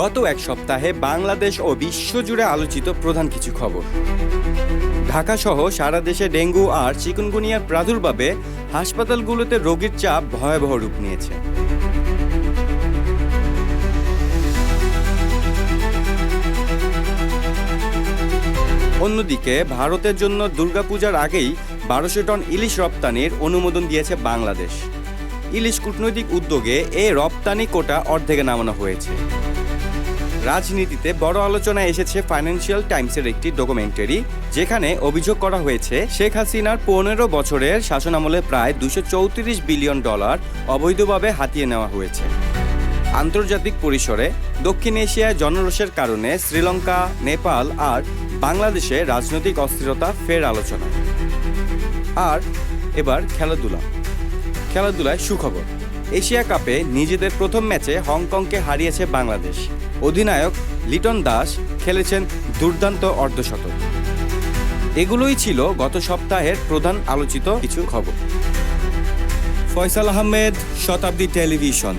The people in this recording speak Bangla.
গত এক সপ্তাহে বাংলাদেশ ও বিশ্বজুড়ে আলোচিত প্রধান কিছু খবর। ঢাকা সহ সারা দেশে ডেঙ্গু আর চিকুনগুনিয়ার প্রাদুর্ভাবে হাসপাতালগুলোতে রোগীর চাপ ভয়াবহ রূপ নিয়েছে। অন্যদিকে ভারতের জন্য দুর্গাপূজার আগেই বারোশো টন ইলিশ রপ্তানির অনুমোদন দিয়েছে বাংলাদেশ। ইলিশ কূটনৈতিক উদ্যোগে এ রপ্তানি কোটা অর্ধেকে নামানো হয়েছে। রাজনীতিতে বড় আলোচনায় এসেছে ফাইন্যান্সিয়াল টাইমসের একটি ডকুমেন্টারি যেখানে অভিযোগ করা হয়েছে শেখ হাসিনার পনেরো বছরের শাসনামলে প্রায় দুশো চৌত্রিশ বিলিয়ন ডলার অবৈধভাবে হাতিয়ে নেওয়া হয়েছে। আন্তর্জাতিক পরিসরে দক্ষিণ এশিয়ায় জনরোষের কারণে শ্রীলঙ্কা, নেপাল আর বাংলাদেশে রাজনৈতিক অস্থিরতা ফের আলোচনা আর এবার খেলাধুলা। খেলাধুলায় সুখবর। এশিয়া কাপে নিজেদের প্রথম ম্যাচে হংকংকে হারিয়েছে বাংলাদেশ। অধিনায়ক লিটন দাস খেলেছেন দুর্দান্ত অর্ধশতক। এগুলোই ছিল গত সপ্তাহের প্রধান আলোচিত কিছু খবর। ফয়সাল আহমেদ, শতাব্দী টেলিভিশন।